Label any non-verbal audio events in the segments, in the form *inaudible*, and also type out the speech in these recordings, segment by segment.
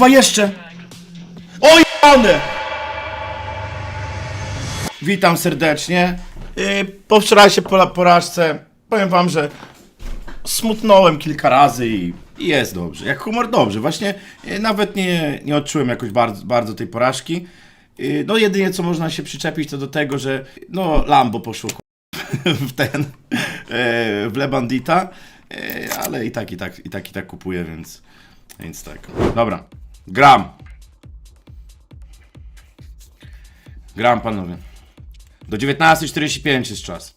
Chyba jeszcze! Oj, one! Witam serdecznie. Yy, Po wczorajszej porażce powiem wam, że smutnąłem kilka razy i, jest dobrze. Jak humor dobrze. Właśnie yy, nawet nie, nie odczułem jakoś bardzo, bardzo tej porażki. Yy, No jedynie co można się przyczepić to do tego, że no Lambo poszło *laughs* w ten, w Le Bandita, ale i tak, i tak, i tak, i tak kupuję, więc, więc tak. Dobra, gram. Gram, panowie. Do 19.45 jest czas.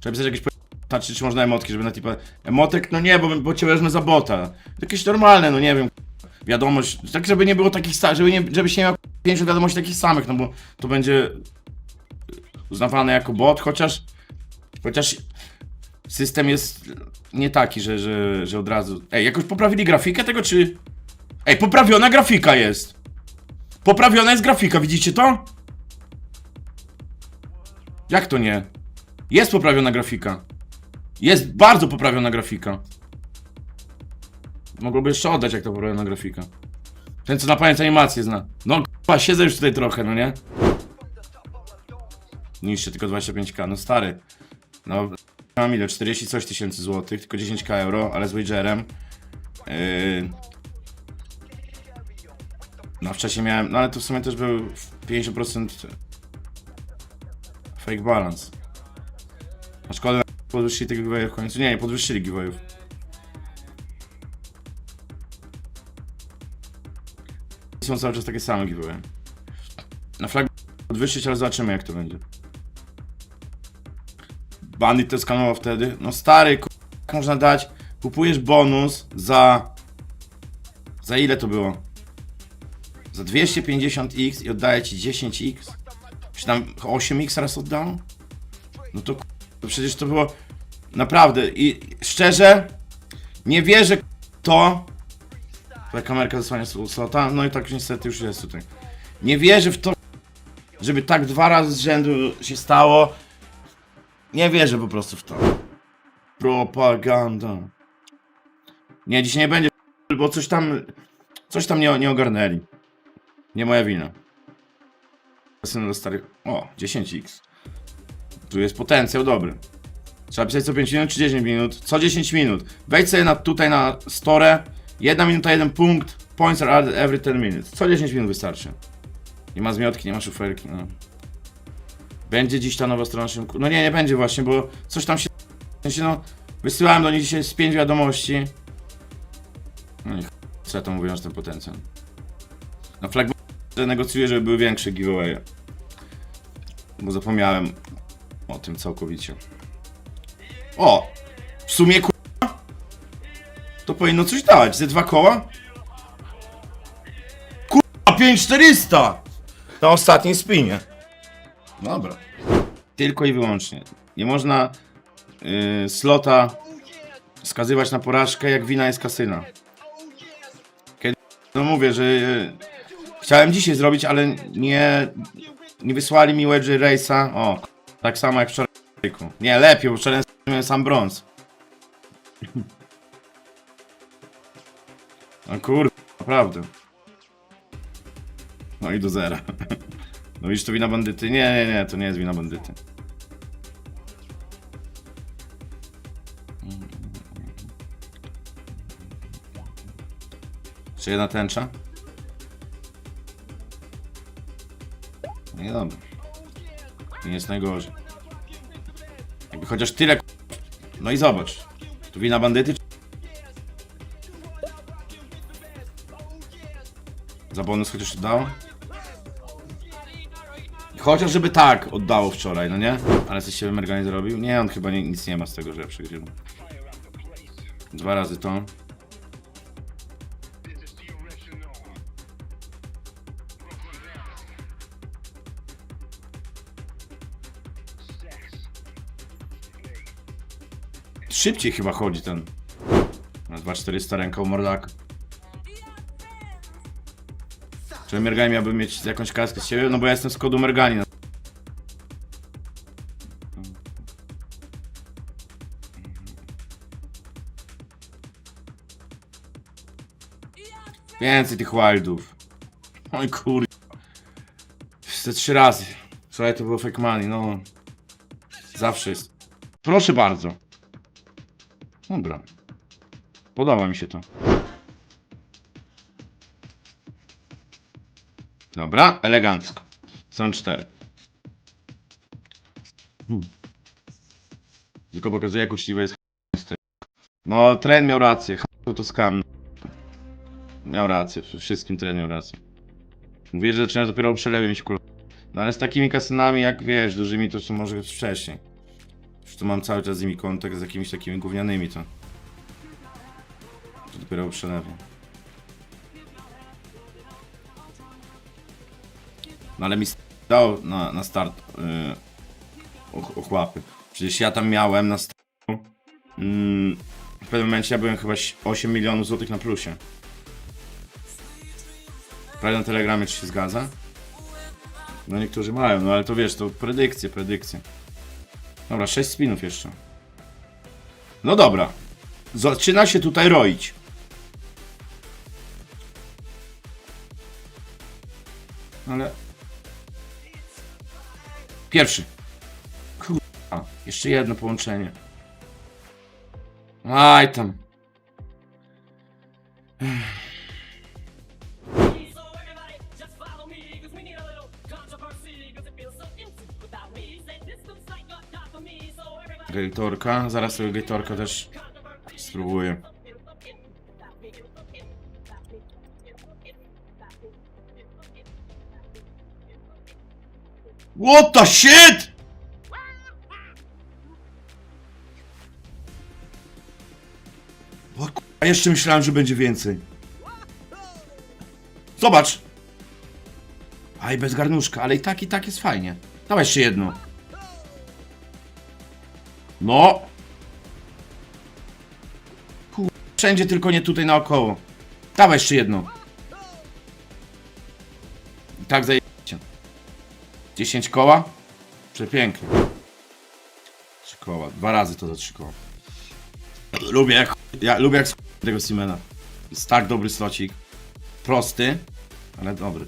Trzeba pisać jakieś znaczy, czy można emotki, żeby na typa... Emotek? No nie, bo, bo cię wezmę za bota. Jakieś normalne, no nie wiem. Wiadomość, tak żeby nie było takich samych, żeby, nie, żebyś nie miał 50 wiadomości takich samych, no bo to będzie uznawane jako bot, chociaż Chociaż system jest nie taki, że, że, że od razu. Ej, jakoś poprawili grafikę tego, czy. Ej, poprawiona grafika jest! Poprawiona jest grafika, widzicie to? Jak to nie? Jest poprawiona grafika. Jest bardzo poprawiona grafika. Mogłoby jeszcze oddać, jak to poprawiona grafika. Ten, co na pamięć animację zna. No, k***a, siedzę już tutaj trochę, no nie? Niższe tylko 25k, no stary. No, mam ile? 40 coś tysięcy złotych, tylko 10k euro, ale z wagerem. Yy... No wcześniej miałem, no ale to w sumie też był 50% fake balance. A szkoda, podwyższyli tego giveaway w końcu. Nie, nie podwyższyli giveawayów. Są cały czas takie same giveaway. Na flag podwyższyć, ale zobaczymy jak to będzie. Bandit to skanował wtedy. No stary, ku- jak można dać? Kupujesz bonus za... Za ile to było? Za 250x i oddaję ci 10x? Czy tam 8x raz oddał? No to, to przecież to było... Naprawdę i szczerze nie wierzę to... Ta kamerka zasłania sl- slota, no i tak niestety już jest tutaj. Nie wierzę w to, żeby tak dwa razy z rzędu się stało. Nie wierzę po prostu w to. Propaganda. Nie, dziś nie będzie, bo coś tam, coś tam nie, nie ogarnęli. Nie moja wina. Syn do starych. O, 10x. Tu jest potencjał dobry. Trzeba pisać co 5 minut czy 10 minut? Co 10 minut. Wejdź sobie na, tutaj na store. Jedna minuta, jeden punkt. Points are added every 10 minutes. Co 10 minut wystarczy. Nie ma zmiotki, nie ma szufelki. No. Będzie dziś ta nowa strona szynku. No nie, nie będzie właśnie, bo coś tam się. W sensie no. Wysyłałem do nich dzisiaj z 5 wiadomości. No i ch- co ja to mówię, że ten potencjał. No flag że negocjuję, żeby były większe giveawaye. Bo zapomniałem o tym całkowicie. O! W sumie ku... To powinno coś dać. Ze dwa koła? Kurwa, 5400! Na ostatniej spinie. Dobra. Tylko i wyłącznie. Nie można yy, slota skazywać na porażkę, jak wina jest kasyna. Kiedy, no mówię, że yy, chciałem dzisiaj zrobić, ale nie, nie wysłali mi Wedge Race'a. O, tak samo jak wczoraj. Nie, lepiej, bo wczoraj miałem sam brąz. *laughs* No kurde, naprawdę. No i do zera. *laughs* No widzisz, to wina bandyty? Nie, nie, nie, to nie jest wina bandyty. Czy jedna tęcza? Nie dobra. Nie jest najgorzej. Jakby chociaż tyle. No i zobacz. Tu wina bandyty. Za bonus chociaż dało? Chociaż żeby tak oddało wczoraj, no nie? Ale coś się Mergani zrobił? Nie, on chyba nie, nic nie ma z tego, że ja przegrywał. Dwa razy to. Szybciej chyba chodzi ten. Na 2400 ręką mordaka. Czy Mergani miałby mieć jakąś kaskę z siebie? No bo ja jestem z kodu Mergani. no. Więcej tych wildów. Oj kur... Te trzy razy. Słuchaj, to było fake money, no. Zawsze jest. Proszę bardzo. Dobra. Podoba mi się to. Dobra, elegancko. Są cztery. Hmm. Tylko pokazuję, jak uczciwe jest No, tren miał rację. To skam. Miał rację, wszystkim tren miał rację. Mówię, że zaczyna dopiero przelewie mieć kul. No ale z takimi kasynami, jak wiesz, dużymi, to są może wcześniej. Tu mam cały czas z nimi kontakt z jakimiś takimi gównianymi, to... To dopiero przelewie. No ale mi dał na, na start yy, och- ochłapy. Przecież ja tam miałem na startu. Mm, w pewnym momencie ja byłem chyba 8 milionów złotych na plusie. Prawie na telegramie, czy się zgadza? No niektórzy mają, no ale to wiesz, to predykcje, predykcje. Dobra, 6 spinów jeszcze. No dobra. Zaczyna się tutaj roić. Ale... Pierwszy. Kurwa, jeszcze jedno połączenie. Aj tam. So Gatorka, zaraz tego też spróbuję. What the shit? O k***a, jeszcze myślałem, że będzie więcej. Zobacz! Aj, bez garnuszka, ale i tak, i tak jest fajnie. Dawaj jeszcze jedno. No! Wszędzie, tylko nie tutaj naokoło. Dawaj jeszcze jedno. I tak zajebiście. 10 koła? Przepięknie. 3 koła. Dwa razy to za 3 koła. Lubię jak... Ja lubię jak tego Simena. Jest tak dobry slocik. Prosty, ale dobry.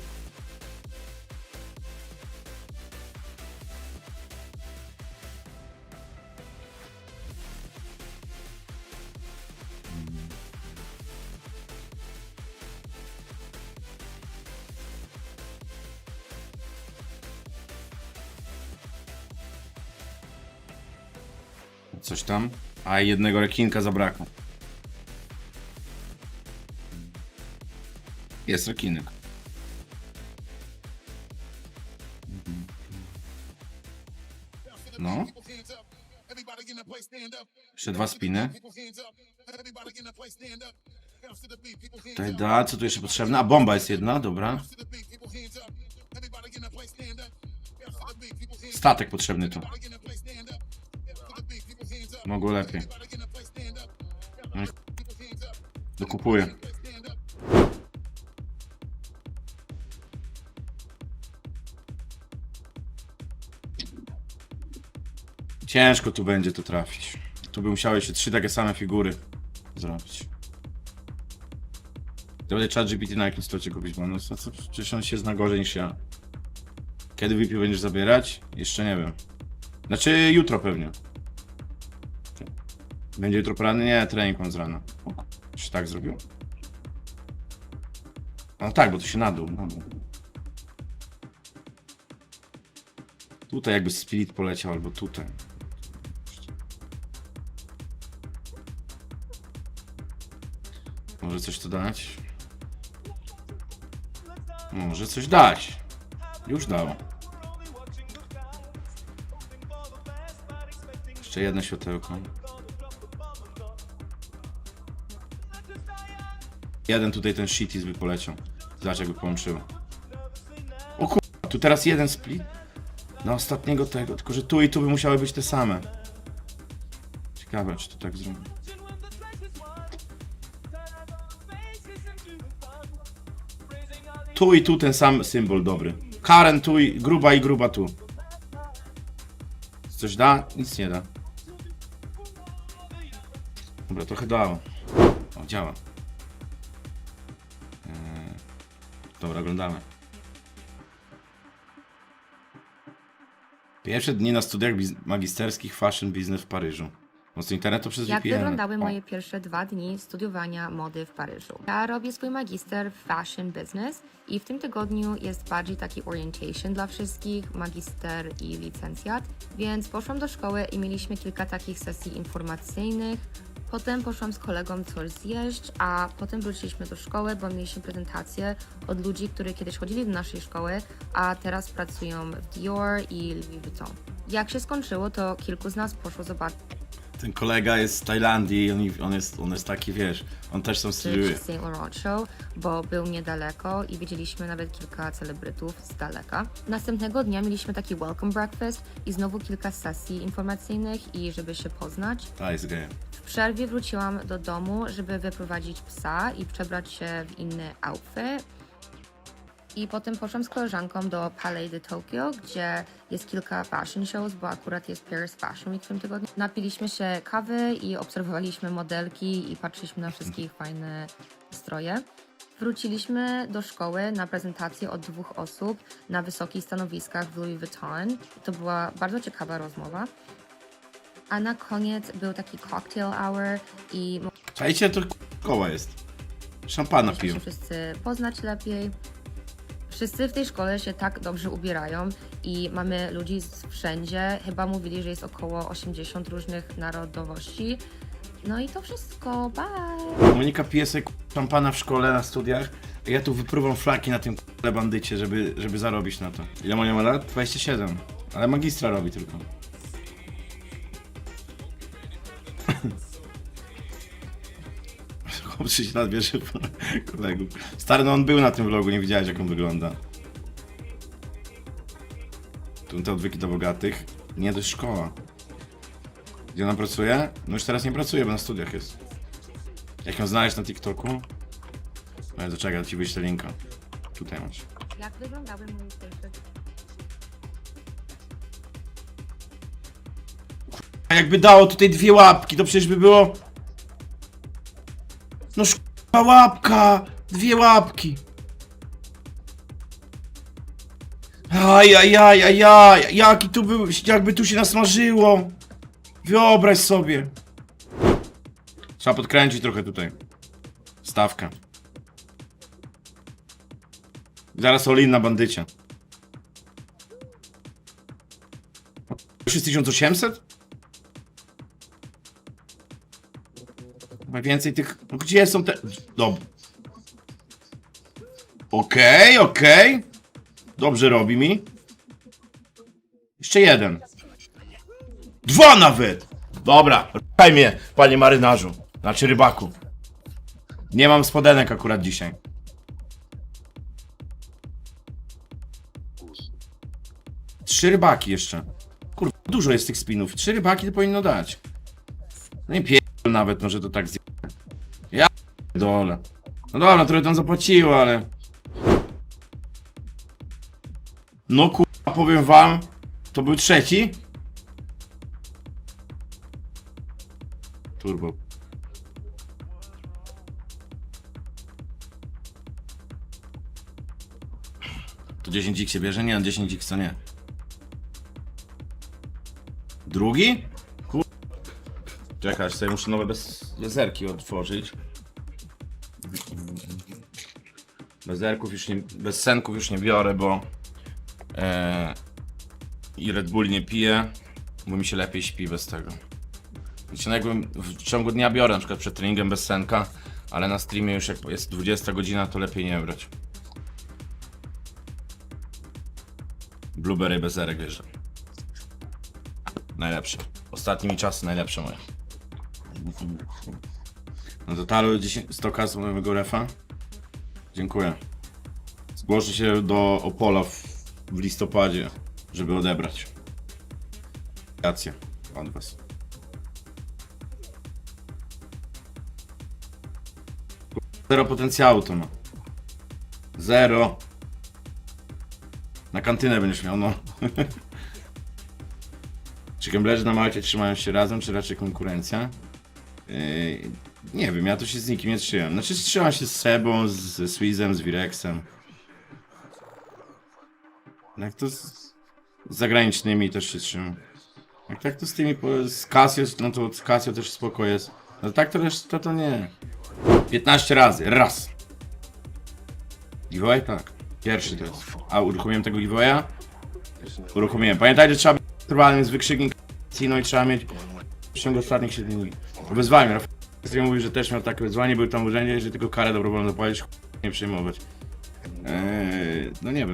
Coś tam. A jednego rekinka zabrakło. Jest rekinek. No. Jeszcze dwa spiny. Tutaj da, co tu jeszcze potrzebne? A bomba jest jedna, dobra. Statek potrzebny tu. Mogło lepiej. Dokupuję. Ciężko tu będzie to trafić. Tu by musiały się trzy takie same figury zrobić. To będzie chat GPT na jakim stocie kupić, bo no co, co, przecież on się zna gorzej niż ja. Kiedy VP będziesz zabierać? Jeszcze nie wiem. Znaczy jutro pewnie. Będzie jutro poranny? Nie, trening mam z rana. O, tak zrobił? No tak, bo to się nadół. Tutaj jakby Spirit poleciał, albo tutaj. Może coś tu dać? Może coś dać. Już dało. Jeszcze jedno światełko. Jeden tutaj ten shitis by poleciał. Zobacz jakby połączyło. O kur... tu teraz jeden split. Na ostatniego tego, tylko że tu i tu by musiały być te same. Ciekawe, czy to tak zrobi. Tu i tu ten sam symbol dobry. Karen tu i gruba i gruba tu. Coś da? Nic nie da. Dobra, trochę dało. O, działa. Dobra, oglądamy. Pierwsze dni na studiach magisterskich Fashion Business w Paryżu. Mocno internetu przez Jak VPN. wyglądały O. moje pierwsze dwa dni studiowania mody w Paryżu? Ja robię swój magister w Fashion Business i w tym tygodniu jest bardziej taki orientation dla wszystkich, magister i licencjat, więc poszłam do szkoły i mieliśmy kilka takich sesji informacyjnych. Potem poszłam z kolegą coś zjeść, a potem wróciliśmy do szkoły, bo mieliśmy prezentację od ludzi, którzy kiedyś chodzili do naszej szkoły, a teraz pracują w Dior i Louis Vuitton. Jak się skończyło, to kilku z nas poszło zobaczyć Ten kolega jest z Tajlandii, on, on, jest, on jest taki, wiesz, on też tam studiuje. Saint Laurent Show, bo był niedaleko i widzieliśmy nawet kilka celebrytów z daleka. Następnego dnia mieliśmy taki welcome breakfast i znowu kilka sesji informacyjnych i żeby się poznać. Ta jest gejem. Przerwie wróciłam do domu, żeby wyprowadzić psa i przebrać się w inny outfit. I potem poszłam z koleżanką do Palais de Tokyo, gdzie jest kilka fashion shows, bo akurat jest Paris Fashion Week w tym tygodniu. Napiliśmy się kawy i obserwowaliśmy modelki i patrzyliśmy na wszystkich fajne stroje. Wróciliśmy do szkoły na prezentację od dwóch osób na wysokich stanowiskach w Louis Vuitton. To była bardzo ciekawa rozmowa. A na koniec był taki cocktail hour i Czajcie, to koła jest. Szampana piją. się wszyscy poznać lepiej. Wszyscy w tej szkole się tak dobrze ubierają i mamy ludzi z wszędzie. Chyba mówili, że jest około 80 różnych narodowości. No i to wszystko. Bye! Monika pije sobie szampana w szkole, na studiach. a Ja tu wypruwam flaki na tym k***le bandycie, żeby, żeby zarobić na to. Ile Monia ma lat? 27. Ale magistra robi tylko. 30 lat bierze kolegów. Stary, no on był na tym vlogu, nie widziałeś jak on wygląda. Tu te odwyki do bogatych. Nie, to jest szkoła. Gdzie ona pracuje? No już teraz nie pracuje, bo na studiach jest. Jak ją znaleźć na TikToku? No to czekaj, ci wyślę linka. Tutaj masz. Jak wyglądały moje pierwsze A jakby dało tutaj dwie łapki, to przecież by było... Szkoda łapka! Dwie łapki! Aj, aj, aj, aj, aj, jaki tu był, jakby tu się nasmażyło! Wyobraź sobie! Trzeba podkręcić trochę tutaj. Stawkę. Zaraz Olin na bandycie. Już jest 1800? Więcej tych. Gdzie są te. Dob. Okej, okej. Dobrze robi mi. Jeszcze jeden. Dwa nawet! Dobra, ruszaj mnie, panie marynarzu. Znaczy rybaku. Nie mam spodenek akurat dzisiaj. Trzy rybaki jeszcze. Kurwa, dużo jest tych spinów. Trzy rybaki to powinno dać. No nie pierdol nawet, może to tak zje... Ja dole. No dobra, trochę tam zapłaciło, ale... No kurwa, powiem wam, to był trzeci. Turbo. To 10 się bierze? Nie, 10 to nie. Drugi? Czekaj, sobie muszę nowe bez... bezerki otworzyć. Bezerków już nie... Bez senków już nie biorę, bo... E... I Red Bull nie piję, bo mi się lepiej śpi bez tego. Wiecie, no jakbym w ciągu dnia biorę, na przykład przed treningiem bez senka, ale na streamie już jak jest 20 godzina, to lepiej nie brać. Blueberry bezerek wierzę. Najlepsze. Ostatnimi czasy najlepsze moje. No talu 10 100 kas mojego refa. Dziękuję. Zgłoszę się do Opola w, w listopadzie, żeby odebrać. Rację od was. Zero potencjału to ma. Zero. Na kantynę będziesz miał, no. *laughs* czy gamblerzy na Malcie trzymają się razem, czy raczej konkurencja? Yy, nie wiem, ja to się z nikim nie trzymam. Znaczy trzymam się z Sebą, z, ze Swizem, z Wirexem. Jak to z, z zagranicznymi też się trzymam. Jak tak to z tymi, z Casio, no to z Casio też spoko jest. No tak to też, to, nie. 15 razy, raz. Giveaway? Tak. Pierwszy to jest. A uruchomiłem tego giveawaya? Uruchomiłem. Pamiętajcie, trzeba być z wykrzyknik no i trzeba mieć w ciągu ostatnich 7 dni. Wyzwanie. Rafał mówił, że też miał takie wyzwanie, był tam w urzędzie, że tylko karę dobrowolną zapłacić, nie przejmować. Eee, no nie wiem.